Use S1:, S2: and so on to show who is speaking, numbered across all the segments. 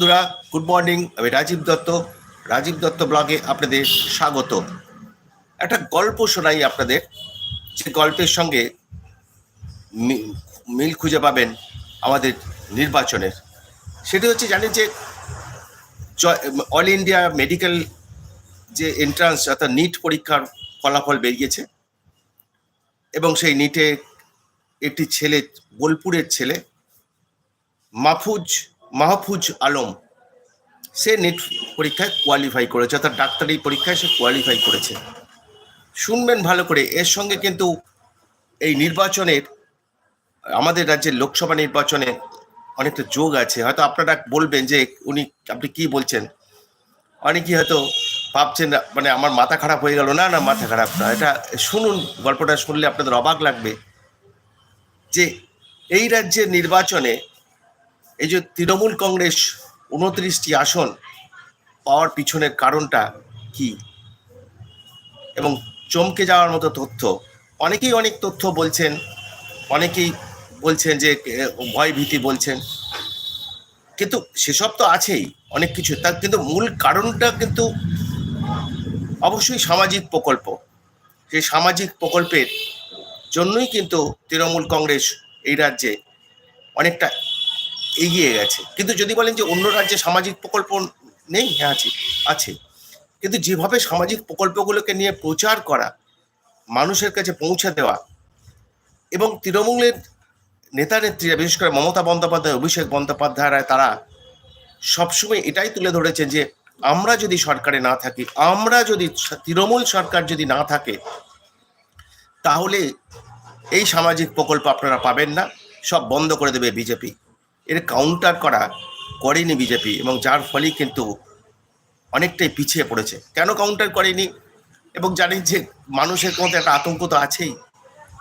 S1: বন্ধুরা good morning আমি রাজীব দত্ত। রাজীব দত্ত ব্লগে আপনাদের স্বাগত। একটা গল্প শোনাই আপনাদের। যে গল্পের সঙ্গে মিল খুঁজে পাবেন আমাদের নির্বাচনের। সেটি হচ্ছে, জানেন যে অল ইন্ডিয়া মেডিকেল যে এন্ট্রান্স অর্থাৎ নিট পরীক্ষার ফলাফল বেরিয়েছে। এবং সেই নিটে একটি ছেলে, বোলপুরের ছেলে মাহফুজ মাহফুজ আলম, সে নেট পরীক্ষায় কোয়ালিফাই করেছে, অর্থাৎ ডাক্তারি পরীক্ষায় সে কোয়ালিফাই করেছে। শুনবেন ভালো করে, এর সঙ্গে কিন্তু এই নির্বাচনের, আমাদের রাজ্যের লোকসভা নির্বাচনে অনেকটা যোগ আছে। হয়তো আপনারা বলবেন যে উনি, আপনি কি বলছেন? অনেকেই হয়তো ভাবছেন মানে আমার মাথা খারাপ হয়ে গেল। না না, মাথা খারাপ না, এটা শুনুন, গল্পটা শুনলে আপনাদের অবাক লাগবে যে এই রাজ্যের নির্বাচনে এই যে তৃণমূল কংগ্রেস উনত্রিশটি আসন পাওয়ার পিছনের কারণটা কি? এবং চমকে যাওয়ার মতো তথ্য। অনেকেই অনেক তথ্য বলছেন, অনেকেই বলছেন যে ভয় ভীতি বলছেন। কিন্তু সেসব তো আছেই, অনেক কিছু। তার কিন্তু মূল কারণটা কিন্তু অবশ্যই সামাজিক প্রকল্প। সেই সামাজিক প্রকল্পের জন্যই কিন্তু তৃণমূল কংগ্রেস এই রাজ্যে অনেকটা এগিয়ে গেছে। কিন্তু যদি বলেন যে অন্য রাজ্যে সামাজিক প্রকল্প নেই হ্যাঁ আছে আছে। কিন্তু যেভাবে সামাজিক প্রকল্পগুলোকে নিয়ে প্রচার করা, মানুষের কাছে পৌঁছে দেওয়া এবং তৃণমূলের নেতা নেত্রীরা বিশেষ করে মমতা বন্দ্যোপাধ্যায়, অভিষেক বন্দ্যোপাধ্যায়রা তারা সবসময় এটাই তুলে ধরেছেন যে আমরা যদি সরকারে না থাকি, আমরা যদি তৃণমূল সরকার যদি না থাকে, তাহলে এই সামাজিক প্রকল্প আপনারা পাবেন না। সব বন্ধ করে দেবে বিজেপি। এর কাউন্টার করা করেনি বিজেপি এবং যার ফলেই কিন্তু অনেকটাই পিছিয়ে পড়েছে। কেন কাউন্টার করেনি? এবং জানি যে মানুষের মধ্যে একটা আতঙ্ক তো আছেই।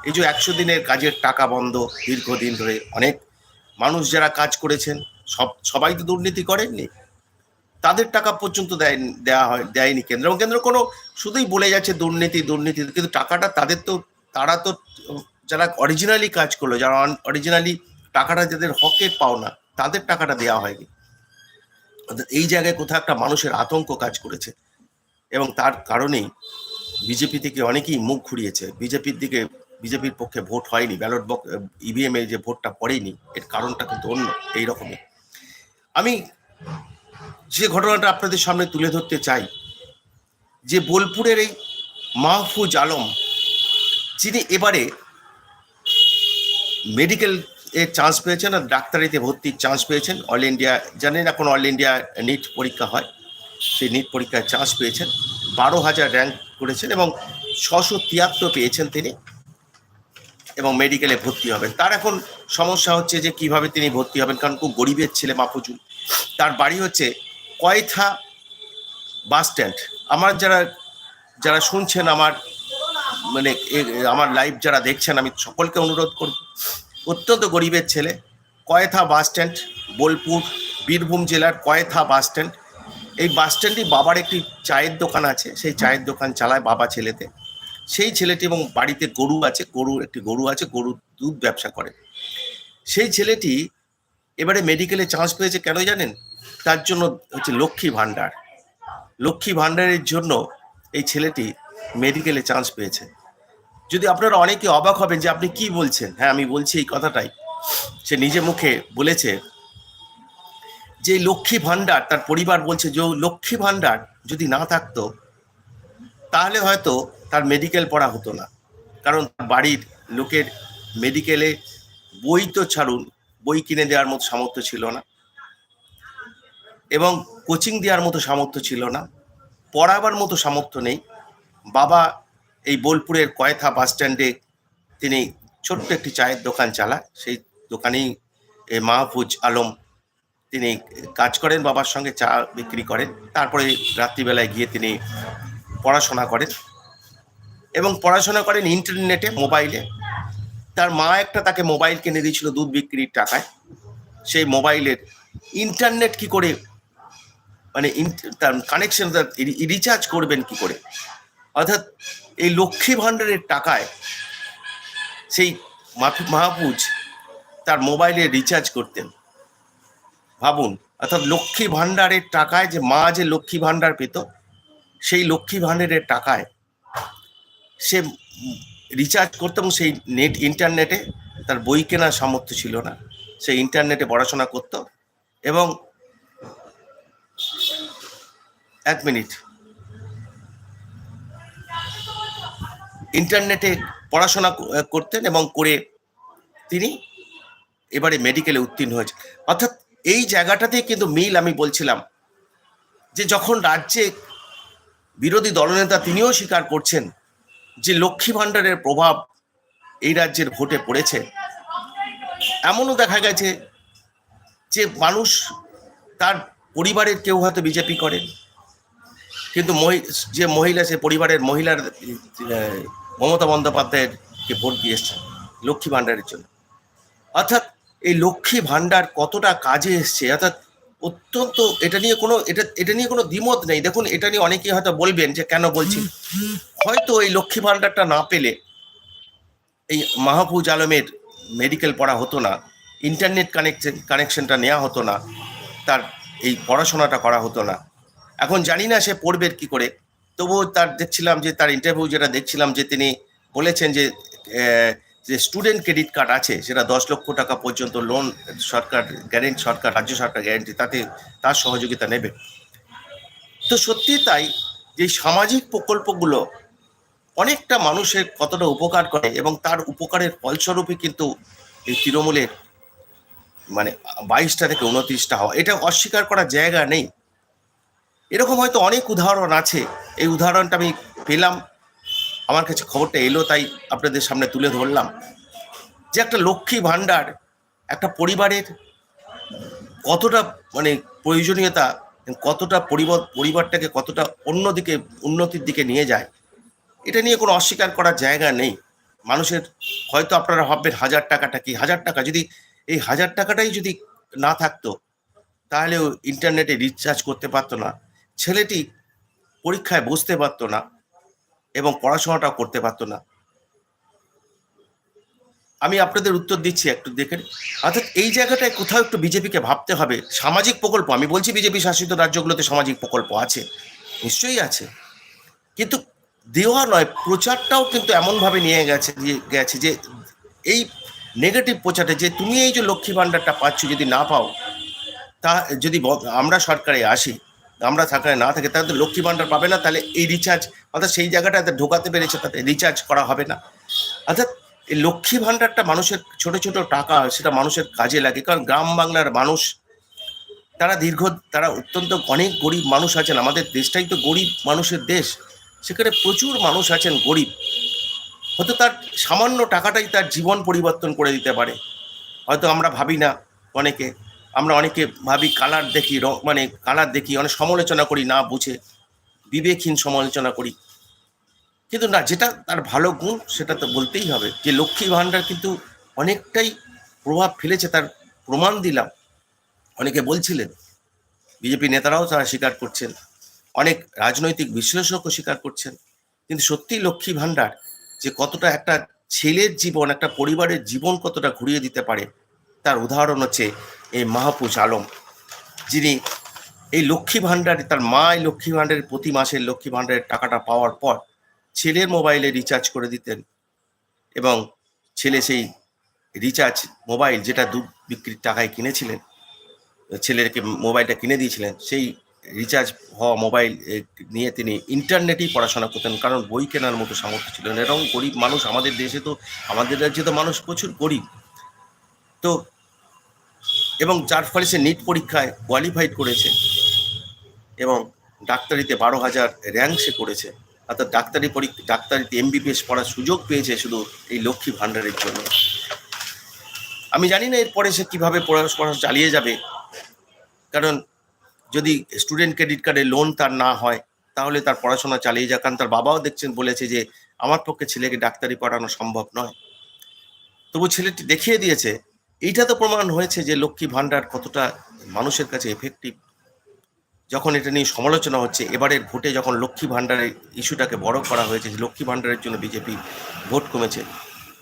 S1: এই যে একশো দিনের কাজের টাকা বন্ধ দীর্ঘদিন ধরে অনেক মানুষ যারা কাজ করেছেন, সব, সবাই তো দুর্নীতি করেননি। তাদের টাকা পর্যন্ত দেয় দেওয়া হয়, দেয়নি কেন্দ্র। এবং কেন্দ্র কোনো শুধুই বলে যাচ্ছে দুর্নীতি দুর্নীতি, কিন্তু টাকাটা তাদের তো, তারা তো, যারা অরিজিনালি কাজ করল, যারা অরিজিনালি টাকাটা যাদের হকের পাওনা, তাদের টাকাটা দেওয়া হয়নি। এই জায়গায় কোথাও একটা মানুষের আতঙ্ক কাজ করেছে। এবং তার কারণেই বিজেপি থেকে অনেকেই মুখ ঘুরিয়েছে। বিজেপির দিকে, বিজেপির পক্ষে ভোট হয়নি। ব্যালট বক্স ইভিএম এ যে ভোটটা পড়েনি, এর কারণটা কিন্তু অন্য এই রকমই আমি যে ঘটনাটা আপনাদের সামনে তুলে ধরতে চাই, যে বোলপুরের এই মাহফুজ আলম, যিনি এবারে মেডিকেল এ চান্স পেয়েছেন আর ডাক্তারিতে ভর্তির চান্স পেয়েছেন। অল ইন্ডিয়া জানেন এখন অল ইন্ডিয়া নিট পরীক্ষা হয়। সেই নিট পরীক্ষায় চান্স পেয়েছেন। বারো হাজার র্যাঙ্ক করেছেন এবং ছশো তিয়াত্তর পেয়েছেন তিনি এবং মেডিকেলে ভর্তি হবেন। তার এখন সমস্যা হচ্ছে যে কীভাবে তিনি ভর্তি হবেন, কারণ খুব গরিবের ছেলে মাহফুজুল তার বাড়ি হচ্ছে কয়থা বাস স্ট্যান্ড আমার যারা যারা শুনছেন, আমার মানে আমার লাইভ যারা দেখছেন, আমি সকলকে অনুরোধ করব অত্যন্ত গরিবের ছেলে, কয়েথা বাস স্ট্যান্ড, বোলপুর, বীরভূম জেলার কয়েথা বাস স্ট্যান্ড। এই বাস স্ট্যান্ডে বাবার একটি চায়ের দোকান আছে, সেই চায়ের দোকান চালায় বাবা ছেলেতে। সেই ছেলেটি এবং বাড়িতে গরু আছে, গরু একটি গরু আছে গরু দুধ ব্যবসা করে। সেই ছেলেটি এবারে মেডিকেলে চান্স পেয়েছে কেন জানেন? তার জন্য হচ্ছে লক্ষ্মী ভাণ্ডার। লক্ষ্মী ভাণ্ডারের জন্য এই ছেলেটি মেডিকেলে চান্স পেয়েছে। যদি আপনারা অনেকে অবাক হবেন যে আপনি কি বলছেন? হ্যাঁ আমি বলছি এই কথাটাই। সে নিজে মুখে বলেছে যে লক্ষ্মী ভাণ্ডার, তার পরিবার বলছে যে লক্ষ্মী ভাণ্ডার যদি না থাকতো, তাহলে হয়তো তার মেডিকেল পড়া হতো না। কারণ তার বাড়ির লোকের মেডিকেলে বই তো ছাড়ুন, বই কিনে দেওয়ার মতো সামর্থ্য ছিল না এবং কোচিং দেওয়ার মতো সামর্থ্য ছিল না, পড়াবার মতো সামর্থ্য নেই। বাবা এই বোলপুরের কয়েথা বাস স্ট্যান্ডে তিনি ছোট্ট একটি চায়ের দোকান চালায় সেই দোকানেই মাহফুজ আলম তিনি কাজ করেন, বাবার সঙ্গে চা বিক্রি করেন। তারপরে রাত্রিবেলায় গিয়ে তিনি পড়াশোনা করেন এবং পড়াশোনা করেন ইন্টারনেটে, মোবাইলে। তার মা একটা তাকে মোবাইল কিনে দিয়েছিল দুধ বিক্রির টাকায়। সেই মোবাইলের ইন্টারনেট কি করে মানে তার কানেকশন রিচার্জ করবেন কি করে? অর্থাৎ এই লক্ষ্মী ভাণ্ডারের টাকায় সেই মাহফুজ তার মোবাইলে রিচার্জ করতেন। ভাবুন, অর্থাৎ লক্ষ্মী ভাণ্ডারের টাকায় যে মা যে লক্ষ্মী ভাণ্ডার পেত, সেই লক্ষ্মী ভাণ্ডারের টাকায় সে রিচার্জ করতো এবং সেই নেট ইন্টারনেটে তার বই কেনার সামর্থ্য ছিল না। সে ইন্টারনেটে পড়াশোনা করত এবং এক মিনিট ইন্টারনেটে পড়াশোনা করতেন এবং করে তিনি এবারে মেডিকেলে উত্তীর্ণ হয়েছে অর্থাৎ এই জায়গাটাতেই কিন্তু মিল আমি বলছিলাম যে যখন রাজ্যে বিরোধী দলনেতা তিনিও স্বীকার করছেন যে লক্ষ্মী ভাণ্ডারের প্রভাব এই রাজ্যের ভোটে পড়েছে, এমনও দেখা গেছে যে মানুষ তার পরিবারের কেউ হয়তো বিজেপি করেন। কিন্তু যে মহিলা, সে পরিবারের মহিলার মমতা বন্দ্যোপাধ্যায়ের কে ভোট দিয়ে লক্ষ্মী ভাণ্ডারের জন্য। অর্থাৎ এই লক্ষ্মী ভাণ্ডার কতটা কাজে এসছে, অর্থাৎ অত্যন্ত এটা নিয়ে কোনো, এটা এটা নিয়ে কোনো দ্বিমত নেই। দেখুন, এটা নিয়ে অনেকেই হয়তো বলবেন যে কেন বলছি। হয়তো এই লক্ষ্মী ভাণ্ডারটা না পেলে এই মাহফুজ আলমের মেডিকেল পড়া হতো না, ইন্টারনেট কানেকশন, কানেকশনটা নেওয়া হতো না, তার এই পড়াশোনাটা করা হতো না। এখন জানি না সে পড়বে কি করে। তবুও তার দেখছিলাম যে, তার ইন্টারভিউ যেটা দেখছিলাম যে, তিনি বলেছেন যে যে স্টুডেন্ট ক্রেডিট কার্ড আছে, সেটা দশ লক্ষ টাকা পর্যন্ত লোন সরকার গ্যারেন্টি সরকার, রাজ্য সরকার গ্যারেন্টি তাতে তার সহযোগিতা নেবে। তো সত্যি তাই, যে সামাজিক প্রকল্পগুলো অনেকটা মানুষের কতটা উপকার করে এবং তার উপকারের ফলস্বরূপই কিন্তু এই তৃণমূলের মানে বাইশটা থেকে উনত্রিশটা হওয়া, এটা অস্বীকার করার জায়গা নেই। এরকম হয়তো অনেক উদাহরণ আছে। এই উদাহরণটা আমি পেলাম। আমার কাছে খবরটা এলো, তাই আপনাদের সামনে তুলে ধরলাম। যে একটা লক্ষ্মী ভাণ্ডার একটা পরিবারের কতটা মানে প্রয়োজনীয়তা, কতটা পরিবার পরিবারটাকে কতটা অন্যদিকে, উন্নতির দিকে নিয়ে যায়, এটা নিয়ে কোনো অস্বীকার করার জায়গা নেই। মানুষের হয়তো আপনারা ভাববেন, হাজার টাকাটা কি? হাজার টাকা যদি, এই হাজার টাকাটাই যদি না থাকতো তাহলে ইন্টারনেটে রিচার্জ করতে পারতো না। ছেলেটি পরীক্ষায় বসতে পারতো না এবং পড়াশোনাটাও করতে পারতো না। আমি আপনাদের উত্তর দিচ্ছি, একটু দেখেন অর্থাৎ এই জায়গাটায় কোথাও একটু বিজেপিকে ভাবতে হবে। সামাজিক প্রকল্প, আমি বলছি বিজেপি শাসিত রাজ্যগুলোতে সামাজিক প্রকল্প আছে, নিশ্চয়ই আছে। কিন্তু দেওয়া নয়, প্রচারটাও কিন্তু এমনভাবে নিয়ে গেছে গেছে যে এই নেগেটিভ প্রচারটা, যে তুমি এই যে লক্ষ্মী ভাণ্ডারটা পাচ্ছ, যদি না পাও, তা যদি আমরা সরকারে আসি আমরা সরকারে না থাকে, তাহলে লক্ষ্মী ভাণ্ডার পাবে না, তাহলে এই রিচার্জ অর্থাৎ সেই জায়গাটাতে ঢোকাতে পেরেছে, তাতে রিচার্জ করা হবে না। অর্থাৎ এই লক্ষ্মী ভাণ্ডারটা মানুষের ছোট ছোট টাকা, সেটা মানুষের কাজে লাগে, কারণ গ্রাম বাংলার মানুষ, তারা দীর্ঘ, তারা অত্যন্ত অনেক গরিব মানুষ আছেন, আমাদের দেশটাই তো গরিব মানুষের দেশ, সেখানে প্রচুর মানুষ আছেন গরিব। হয়তো তার সামান্য টাকাটাই তার জীবন পরিবর্তন করে দিতে পারে। হয়তো আমরা ভাবি না অনেকে আমরা অনেকে ভাবি কালার দেখি মানে কালার দেখি, অনেক সমালোচনা করি, না বুঝে, বিবেকহীন সমালোচনা করি। কিন্তু না, যেটা তার ভালো গুণ, সেটা তো বলতেই হবে যে লক্ষ্মী ভাণ্ডার কিন্তু অনেকটাই প্রভাব ফেলেছে, তার প্রমাণ দিলাম। অনেকে বলছিলেন, বিজেপি নেতারাও তারা স্বীকার করছেন, অনেক রাজনৈতিক বিশ্লেষকও স্বীকার করছেন, কিন্তু সত্যি লক্ষ্মী ভাণ্ডার যে কতটা একটা ছেলের জীবন, একটা পরিবারের জীবন কতটা ঘুরিয়ে দিতে পারে, তার উদাহরণ হচ্ছে এই মাহফুজ আলম, যিনি এই লক্ষ্মী ভাণ্ডারে, তার মা এই লক্ষ্মী ভাণ্ডারের প্রতি মাসের লক্ষ্মী ভাণ্ডারের টাকাটা পাওয়ার পর ছেলের মোবাইলে রিচার্জ করে দিতেন এবং ছেলে সেই রিচার্জ মোবাইল যেটা দুধ বিক্রির টাকায় কিনেছিলেন, ছেলেকে মোবাইলটা কিনে দিয়েছিলেন, সেই রিচার্জ হওয়া মোবাইল নিয়ে তিনি ইন্টারনেটেই পড়াশোনা করতেন। কারণ বই কেনার মতো সামর্থ্য ছিল না। এরকম গরিব মানুষ আমাদের দেশে তো, আমাদের রাজ্যে তো মানুষ প্রচুর গরিব। তো এবং যার ফলে সে নিট পরীক্ষায় কোয়ালিফাইড করেছে এবং ডাক্তারিতে বারো হাজার র্যাঙ্ক সে করেছে। অর্থাৎ ডাক্তারি পরীক্ষা, ডাক্তারিতে এমবিবিএস পড়ার সুযোগ পেয়েছে শুধু এই লক্ষ্মী ভাণ্ডারের জন্য। আমি জানি না এরপরে সে কীভাবে পড়াশোনা চালিয়ে যাবে। কারণ যদি স্টুডেন্ট ক্রেডিট কার্ডে লোন তার না হয়, তাহলে তার পড়াশোনা চালিয়ে যাক। কারণ তার বাবাও দেখছেন, বলেছে যে আমার পক্ষে ছেলেকে ডাক্তারি পড়ানো সম্ভব নয়। তবু ছেলেটি দেখিয়ে দিয়েছে এইটা তো প্রমাণ হয়েছে যে লক্ষ্মী ভাণ্ডার কতটা মানুষের কাছে এফেক্টিভ যখন এটা নিয়ে সমালোচনা হচ্ছে, এবারের ভোটে যখন লক্ষ্মী ভাণ্ডারের ইস্যুটাকে বড় করা হয়েছে, যে লক্ষ্মী ভাণ্ডারের জন্য বিজেপি ভোট কমেছে,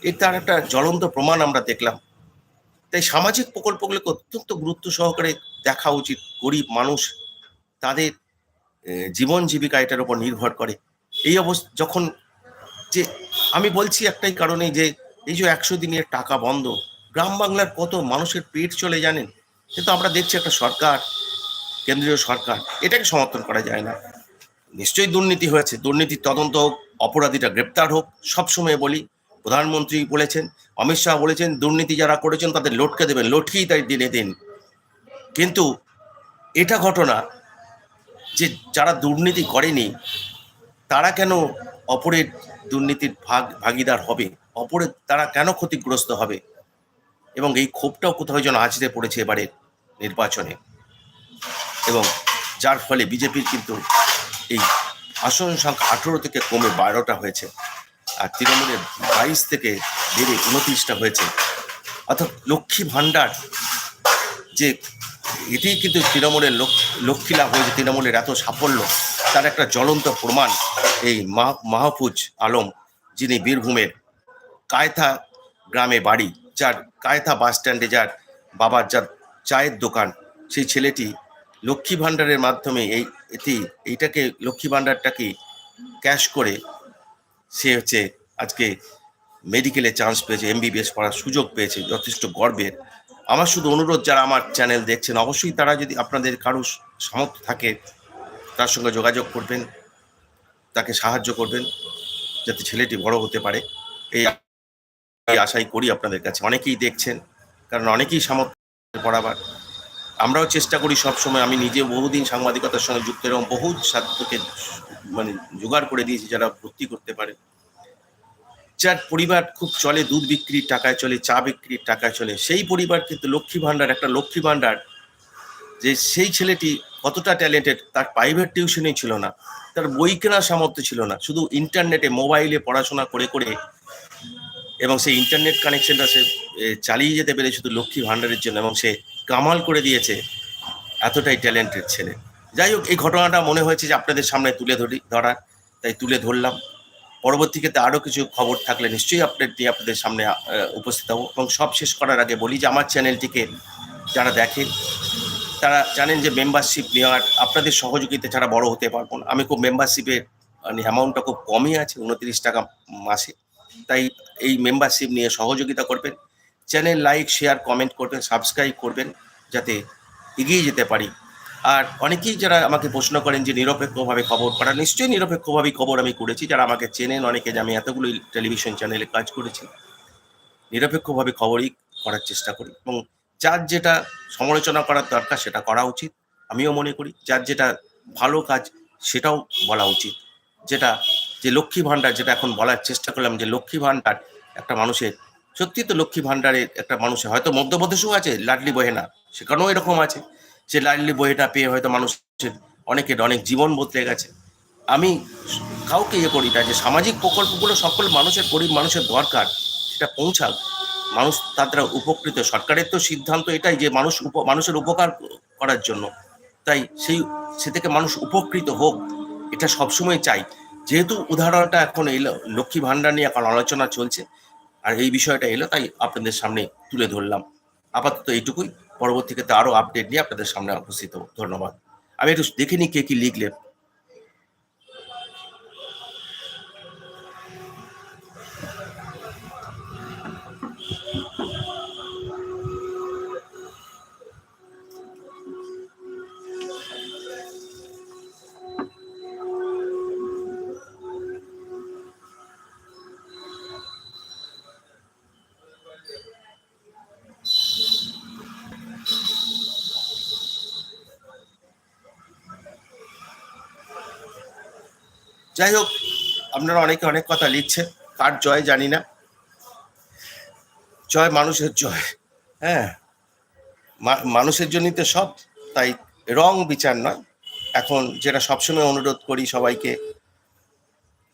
S1: এর তার একটা জ্বলন্ত প্রমাণ আমরা দেখলাম। তাই সামাজিক প্রকল্পগুলোকে অত্যন্ত গুরুত্ব সহকারে দেখা উচিত। গরিব মানুষ তাদের জীবন জীবিকা এটার উপর নির্ভর করে। এই অবস্থা, যখন যে, আমি বলছি একটাই কারণে যে, এই যে একশো দিনের টাকা বন্ধ গ্রাম বাংলার কত মানুষের পেট চলে জানেন? কিন্তু আমরা দেখছি একটা সরকার, কেন্দ্রীয় সরকার, এটাকে সমর্থন করা যায় না। নিশ্চয়ই দুর্নীতি হয়েছে। দুর্নীতির তদন্ত হোক, অপরাধীরা গ্রেপ্তার হোক, সবসময় বলি, প্রধানমন্ত্রী বলেছেন, অমিত শাহ বলেছেন, দুর্নীতি যারা করেছেন তাদের লটকে দেবেন, লটকেই তাই দিনে দিন। কিন্তু এটা ঘটনা যে যারা দুর্নীতি করেনি, তারা কেন অপরের দুর্নীতির ভাগ, ভাগিদার হবে? অপরের, তারা কেন ক্ষতিগ্রস্ত হবে? এবং এই ক্ষোভটাও কোথাও যেন আছড়ে পড়েছে এবারে নির্বাচনে। এবং যার ফলে বিজেপির কিন্তু এই আসন সংখ্যা আঠেরো থেকে কমে বারোটা হয়েছে আর তৃণমূলের বাইশ থেকে বেড়ে উনত্রিশটা হয়েছে। অর্থাৎ লক্ষ্মী ভাণ্ডার যে এটি কিন্তু তৃণমূলের লক্ষ- লক্ষ্মী লাভ হয়েছে তৃণমূলের এত সাফল্য, তার একটা জ্বলন্ত প্রমাণ এই মাহফুজ আলম যিনি বীরভূমের কায়থা গ্রামে বাড়ি যার কায়থা বাস স্ট্যান্ডে যার বাবার যার চায়ের দোকান, সেই ছেলেটি লক্ষ্মী ভাণ্ডারের মাধ্যমে এই এটি, এইটাকে লক্ষ্মী ভাণ্ডারটাকে ক্যাশ করে সে হচ্ছে আজকে মেডিকেলে চান্স পেয়েছে, এমবিবিএস পড়ার সুযোগ পেয়েছে, যথেষ্ট গর্বের। আমার শুধু অনুরোধ, যারা আমার চ্যানেল দেখছেন, অবশ্যই তারা যদি আপনাদের কারও সামর্থ্য থাকে, তার সঙ্গে যোগাযোগ করবেন, তাকে সাহায্য করবেন, যাতে ছেলেটি বড় হতে পারে। এই আশাই করি আপনাদের কাছে। অনেকেই দেখছেন, কারণ অনেকেই সামর্থ্য পড়াবার। আমরাও চেষ্টা করি সবসময়, আমি নিজে বহুদিন সাংবাদিকতার সঙ্গে যুক্ত এরকম বহু ছাত্রকে মানে জোগাড় করে দিয়েছি যারা ভর্তি করতে পারে। যার পরিবার খুব চলে, দুধ বিক্রির টাকায় চলে, চা বিক্রির টাকায় চলে, সেই পরিবার কিন্তু লক্ষ্মী ভাণ্ডার, একটা লক্ষ্মী ভাণ্ডার, যে সেই ছেলেটি কতটা ট্যালেন্টেড তার প্রাইভেট টিউশনই ছিল না, তার বই কেনার সামর্থ্য ছিল না, শুধু ইন্টারনেটে মোবাইলে পড়াশোনা করে করে এবং সেই ইন্টারনেট কানেকশনটা সে চালিয়ে যেতে পেরে শুধু লক্ষ্মী ভাণ্ডারের জন্য এবং সে কামাল করে দিয়েছে এতটাই ট্যালেন্টেড ছেলে। যাই হোক, এই ঘটনাটা মনে হয়েছে যে আপনাদের সামনে তুলে ধরি ধরার তাই তুলে ধরলাম। পরবর্তী ক্ষেত্রে আরও কিছু খবর থাকলে নিশ্চয়ই আপডেট দিয়ে আপনাদের সামনে উপস্থিত হব। এবং সব শেষ করার আগে বলি যে আমার চ্যানেলটিকে যারা দেখেন তারা জানেন যে মেম্বারশিপ নেওয়ার, আপনাদের সহযোগিতা ছাড়া বড় হতে পারব না। আমি খুব মেম্বারশিপের মানে অ্যামাউন্টটা খুব কমই আছে, উনত্রিশ টাকা মাসে। তাই এই মেম্বারশিপ নিয়ে সহযোগিতা করবেন। চ্যানেল লাইক শেয়ার কমেন্ট করবেন সাবস্ক্রাইব করবেন, যাতে এগিয়ে যেতে পারি। আর অনেকেই যারা আমাকে প্রশ্ন করেন যে, নিরপেক্ষভাবে খবর করা নিশ্চয়ই নিরপেক্ষভাবেই খবর আমি করেছি। যারা আমাকে চেনেন অনেকে যে, আমি এতগুলো টেলিভিশন চ্যানেলে কাজ করেছি। নিরপেক্ষভাবে খবরই করার চেষ্টা করি এবং যার যেটা সমালোচনা করার দরকার, সেটা করা উচিত। আমিও মনে করি, যার যেটা ভালো কাজ, সেটাও বলা উচিত। যেটা, যে লক্ষ্মী ভাণ্ডার যেটা এখন বলার চেষ্টা করলাম, যে লক্ষ্মী ভাণ্ডার একটা মানুষের সত্যি তো লক্ষ্মী ভাণ্ডারে একটা মানুষের, হয়তো মধ্যপ্রদেশেও আছে, লাডলি বহেনা সেখানেও এরকম আছে সে লাডলি বহেটা পেয়ে হয়তো মানুষের অনেকের অনেক জীবন বদলে গেছে। আমি কাউকে ইয়ে করি না যে সামাজিক প্রকল্পগুলো সকল মানুষের, গরিব মানুষের দরকার, সেটা পৌঁছাক। মানুষ তার দ্বারা উপকৃত, সরকারের তো সিদ্ধান্ত এটাই যে মানুষ মানুষের উপকার করার জন্য। তাই সেই, সে থেকে মানুষ উপকৃত হোক। এটা সবসময় চাই। যেহেতু উদাহরণটা এখন এলো লক্ষ্মী ভাণ্ডার নিয়ে এখন আলোচনা চলছে, আর এই বিষয়টা এলো, তাই আপনাদের সামনে তুলে ধরলাম। আপাতত এইটুকুই। পরবর্তীতে আরও আপডেট নিয়ে আপনাদের সামনে উপস্থিত হব। ধন্যবাদ। আমি একটু দেখে কে কি লিখলেন। যাই হোক আপনারা অনেকে অনেক কথা লিখছেন, কার জয় জানি না। জয় মানুষের জয় হ্যাঁ। মানুষের জন্যই তো সব, তাই রং বিচার নয়। এখন যেটা সবসময় অনুরোধ করি সবাইকে,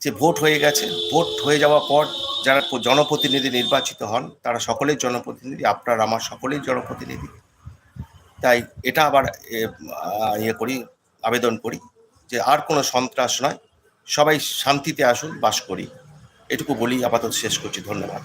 S1: যে ভোট হয়ে গেছে, ভোট হয়ে যাওয়ার পর যারা জনপ্রতিনিধি নির্বাচিত হন, তারা সকলেই জনপ্রতিনিধি, আপনার, আমার সকলেই জনপ্রতিনিধি। তাই এটা আবার ইয়ে করি, আবেদন করি যে আর কোনো সন্ত্রাস নয়। সবাই শান্তিতে আসুন বাস করি। এটুকু বলি আপাতত শেষ করছি। ধন্যবাদ।